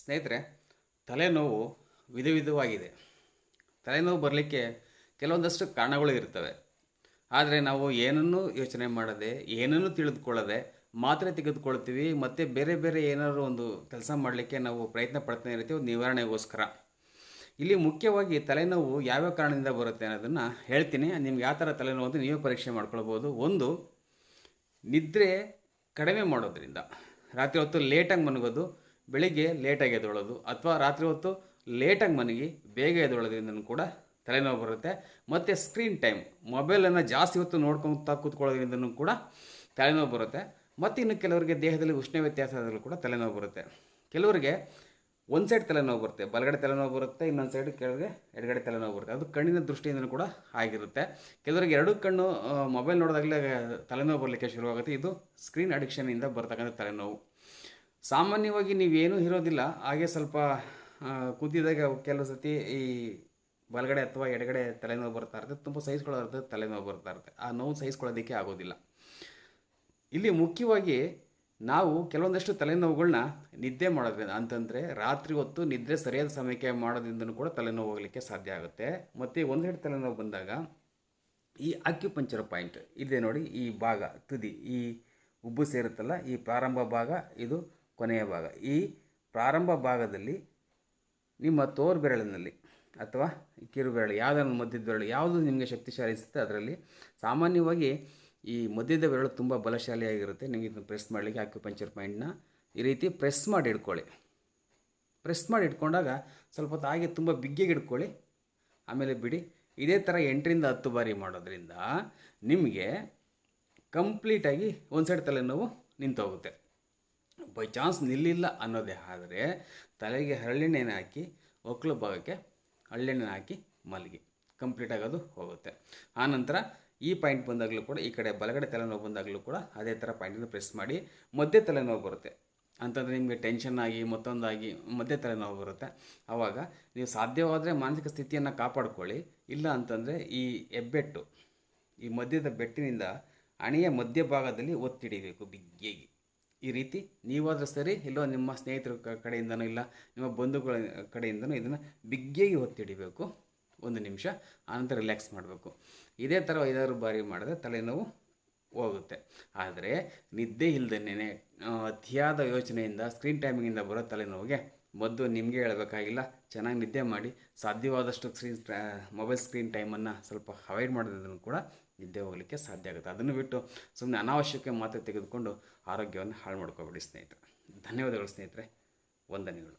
ಸ್ನೇಹಿತರೆ, ತಲೆನೋವು ವಿಧ ವಿಧವಾಗಿದೆ. ತಲೆನೋವು ಬರಲಿಕ್ಕೆ ಕೆಲವೊಂದಷ್ಟು ಕಾರಣಗಳು ಇರ್ತವೆ ಆದರೆ ನಾವು ಏನನ್ನೂ ಯೋಚನೆ ಮಾಡದೆ, ಏನನ್ನೂ ತಿಳಿದುಕೊಳ್ಳದೆ ಮಾತ್ರೆ ತೆಗೆದುಕೊಳ್ತೀವಿ, ಮತ್ತು ಬೇರೆ ಬೇರೆ ಏನಾದರೂ ಒಂದು ಕೆಲಸ ಮಾಡಲಿಕ್ಕೆ ನಾವು ಪ್ರಯತ್ನ ಪಡ್ತಾನೆ ಇರ್ತೀವಿ ನಿವಾರಣೆಗೋಸ್ಕರ. ಇಲ್ಲಿ ಮುಖ್ಯವಾಗಿ ತಲೆನೋವು ಯಾವ್ಯಾವ ಕಾರಣದಿಂದ ಬರುತ್ತೆ ಅನ್ನೋದನ್ನು ಹೇಳ್ತೀನಿ. ನಿಮ್ಗೆ ಯಾವ ಥರ ತಲೆನೋವು ಅಂತ ನೀವೇ ಪರೀಕ್ಷೆ ಮಾಡ್ಕೊಳ್ಬೋದು. ಒಂದು, ನಿದ್ರೆ ಕಡಿಮೆ ಮಾಡೋದ್ರಿಂದ. ರಾತ್ರಿ ಹೊತ್ತು ಲೇಟಾಗಿ ಮನಗೋದು ಬೆಳಿಗ್ಗೆ ಲೇಟಾಗಿ ಎದ್ದೊಳೋದು ಅಥವಾ ರಾತ್ರಿ ಹೊತ್ತು ಲೇಟಾಗಿ ಮನಗಿ ಬೇಗ ಎದ್ದೊಳೋದ್ರಿಂದನೂ ಕೂಡ ತಲೆನೋವು ಬರುತ್ತೆ. ಮತ್ತು ಸ್ಕ್ರೀನ್ ಟೈಮ್ ಮೊಬೈಲನ್ನು ಜಾಸ್ತಿ ಹೊತ್ತು ನೋಡ್ಕೊತಾ ಕೂತ್ಕೊಳ್ಳೋದ್ರಿಂದನೂ ಕೂಡ ತಲೆನೋವು ಬರುತ್ತೆ. ಮತ್ತು ಇನ್ನು ಕೆಲವರಿಗೆ ದೇಹದಲ್ಲಿ ಉಷ್ಣ ವ್ಯತ್ಯಾಸ ಆದರೂ ಕೂಡ ತಲೆನೋವು ಬರುತ್ತೆ. ಕೆಲವರಿಗೆ ಒಂದು ಸೈಡ್ ತಲೆನೋವು ಬರುತ್ತೆ, ಬಲಗಡೆ ತಲೆನೋವು ಬರುತ್ತೆ, ಇನ್ನೊಂದು ಸೈಡ್ ಕೆಳಗೆ ಎಡಗಡೆ ತಲೆನೋವು ಬರುತ್ತೆ. ಅದು ಕಣ್ಣಿನ ದೃಷ್ಟಿಯಿಂದಲೂ ಕೂಡ ಆಗಿರುತ್ತೆ. ಕೆಲವರಿಗೆ ಎರಡು ಕಣ್ಣು ಮೊಬೈಲ್ ನೋಡಿದಾಗಲೇ ತಲೆನೋವು ಬರಲಿಕ್ಕೆ ಶುರುವಾಗುತ್ತೆ. ಇದು ಸ್ಕ್ರೀನ್ ಅಡಿಕ್ಷನಿಂದ ಬರ್ತಕ್ಕಂಥ ತಲೆನೋವು. ಸಾಮಾನ್ಯವಾಗಿ ನೀವೇನೂ ಇರೋದಿಲ್ಲ, ಹಾಗೆ ಸ್ವಲ್ಪ ಕುದ್ದಿದಾಗ ಕೆಲವು ಸತಿ ಈ ಬಲಗಡೆ ಅಥವಾ ಎಡಗಡೆ ತಲೆನೋವು ಬರ್ತಾ ಇರುತ್ತೆ, ತುಂಬ ಸಹಿಸ್ಕೊಳ್ಳೋದು ತಲೆನೋವು ಬರ್ತಾ ಇರುತ್ತೆ. ಆ ನೋವು ಸಹಿಸ್ಕೊಳ್ಳೋದಕ್ಕೆ ಆಗೋದಿಲ್ಲ. ಇಲ್ಲಿ ಮುಖ್ಯವಾಗಿ ನಾವು ಕೆಲವೊಂದಷ್ಟು ತಲೆನೋವುಗಳನ್ನ ನಿದ್ದೆ ಮಾಡೋದ್ರಿಂದ ಅಂತಂದರೆ, ರಾತ್ರಿ ಹೊತ್ತು ನಿದ್ರೆ ಸರಿಯಾದ ಸಮಯಕ್ಕೆ ಮಾಡೋದ್ರಿಂದನೂ ಕೂಡ ತಲೆನೋವು ಹೋಗಲಿಕ್ಕೆ ಸಾಧ್ಯ ಆಗುತ್ತೆ. ಮತ್ತು ಒಂದು ತಲೆನೋವು ಬಂದಾಗ ಈ ಅಕ್ಯುಪಂಚರ್ ಪಾಯಿಂಟ್ ಇದೆ ನೋಡಿ, ಈ ಭಾಗ, ತುದಿ, ಈ ಉಬ್ಬು ಸೇರುತ್ತಲ್ಲ, ಈ ಪ್ರಾರಂಭ ಭಾಗ, ಇದು ಕೊನೆಯ ಭಾಗ. ಈ ಪ್ರಾರಂಭ ಭಾಗದಲ್ಲಿ ನಿಮ್ಮ ತೋರು ಬೆರಳಿನಲ್ಲಿ ಅಥವಾ ಕಿರು ಬೆರಳು ಯಾವುದನ್ನು ಮಧ್ಯದ ಬೆರಳು, ಯಾವುದು ನಿಮಗೆ ಶಕ್ತಿಶಾಲಿ ಅನಿಸುತ್ತೆ ಅದರಲ್ಲಿ ಸಾಮಾನ್ಯವಾಗಿ ಈ ಮಧ್ಯದ ಬೆರಳು ತುಂಬ ಬಲಶಾಲಿಯಾಗಿರುತ್ತೆ. ನಿಮಗೆ ಇದನ್ನು ಪ್ರೆಸ್ ಮಾಡಲಿಕ್ಕೆ ಆಕ್ಯುಪಂಚರ್ ಪಾಯಿಂಟ್ನ ಈ ರೀತಿ ಪ್ರೆಸ್ ಮಾಡಿ ಇಟ್ಕೊಳ್ಳಿ ಪ್ರೆಸ್ ಮಾಡಿ ಇಟ್ಕೊಂಡಾಗ ಸ್ವಲ್ಪ ಹೊತ್ತು ಹಾಗೆ ತುಂಬ ಬಿಗ್ಗೆಗೆ ಇಟ್ಕೊಳ್ಳಿ ಆಮೇಲೆ ಬಿಡಿ. ಇದೇ ಥರ ಎಂಟರಿಂದ ಹತ್ತು ಬಾರಿ ಮಾಡೋದ್ರಿಂದ ನಿಮಗೆ ಕಂಪ್ಲೀಟಾಗಿ ಒಂದು ಸೈಡ್ ತಲೆನೋವು ನಿಂತೋಗುತ್ತೆ. ಬೈ ಚಾನ್ಸ್ ನಿಲ್ಲಿಲ್ಲ ಅನ್ನೋದೇ ಆದರೆ ತಲೆಗೆ ಹರಳೆಣ್ಣೆನ ಹಾಕಿ ಒಕ್ಕಲು ಭಾಗಕ್ಕೆ ಹರಳೆಣ್ಣೆನ ಹಾಕಿ ಮಲಗಿ ಕಂಪ್ಲೀಟ್ ಆಗೋದು ಹೋಗುತ್ತೆ. ಆನಂತರ ಈ ಪಾಯಿಂಟ್ ಬಂದಾಗಲೂ ಕೂಡ ಈ ಕಡೆ ಬಲಗಡೆ ತಲೆನೋವು ಬಂದಾಗಲೂ ಕೂಡ ಅದೇ ಥರ ಪಾಯಿಂಟನ್ನು ಪ್ರೆಸ್ ಮಾಡಿ ಮಧ್ಯೆ ತಲೆನೋವು ಬರುತ್ತೆ. ಅಂತಂದರೆ ನಿಮಗೆ ಟೆನ್ಷನ್ ಆಗಿ ಮತ್ತೊಂದಾಗಿ ಮಧ್ಯೆ ತಲೆನೋವು ಬರುತ್ತೆ. ಆವಾಗ ನೀವು ಸಾಧ್ಯವಾದರೆ ಮಾನಸಿಕ ಸ್ಥಿತಿಯನ್ನು ಕಾಪಾಡ್ಕೊಳ್ಳಿ. ಇಲ್ಲ ಅಂತಂದರೆ ಈ ಹೆಬ್ಬೆಟ್ಟು, ಈ ಮಧ್ಯದ ಬೆಟ್ಟಿನಿಂದ ಹಣೆಯ ಮಧ್ಯಭಾಗದಲ್ಲಿ ಒತ್ತಿಡಿಬೇಕು ಬಿಗ್ಗೆಗೆ ಈ ರೀತಿ ನೀವಾದರೂ ಸರಿ, ಇಲ್ಲೋ ನಿಮ್ಮ ಸ್ನೇಹಿತರ ಕಡೆಯಿಂದನೂ ಇಲ್ಲ, ನಿಮ್ಮ ಬಂಧುಗಳ ಕಡೆಯಿಂದನೂ ಇದನ್ನು ಬಿಗ್ಗೆಗೆ ಒತ್ತಿಡಿಬೇಕು. ಒಂದು ನಿಮಿಷ, ಆನಂತರ ರಿಲ್ಯಾಕ್ಸ್ ಮಾಡಬೇಕು. ಇದೇ ಥರ ಐದಾರು ಬಾರಿ ಮಾಡಿದ್ರೆ ತಲೆನೋವು ಹೋಗುತ್ತೆ. ಆದರೆ ನಿದ್ದೆ ಇಲ್ಲದೇ ಅತಿಯಾದ ಯೋಚನೆಯಿಂದ ಸ್ಕ್ರೀನ್ ಟೈಮಿಂಗಿಂದ ಬರೋ ತಲೆನೋವಿಗೆ ಮದ್ದು ನಿಮಗೆ ಹೇಳಬೇಕಾಗಿಲ್ಲ, ಚೆನ್ನಾಗಿ ನಿದ್ದೆ ಮಾಡಿ, ಸಾಧ್ಯವಾದಷ್ಟು ಸ್ಕ್ರೀನ್ ಮೊಬೈಲ್ ಸ್ಕ್ರೀನ್ ಟೈಮನ್ನು ಸ್ವಲ್ಪ ಅವಾಯ್ಡ್ ಮಾಡೋದನ್ನು ಕೂಡ ನಿದ್ದೆ ಹೋಗಲಿಕ್ಕೆ ಸಾಧ್ಯ ಆಗುತ್ತೆ. ಅದನ್ನು ಬಿಟ್ಟು ಸುಮ್ಮನೆ ಅನಾವಶ್ಯಕ ಮಾತ್ರೆ ತೆಗೆದುಕೊಂಡು ಆರೋಗ್ಯವನ್ನು ಹಾಳು ಮಾಡ್ಕೋಬೇಡಿ ಸ್ನೇಹಿತರೆ. ಧನ್ಯವಾದಗಳು ಸ್ನೇಹಿತರೆ. ವಂದನೆಗಳು.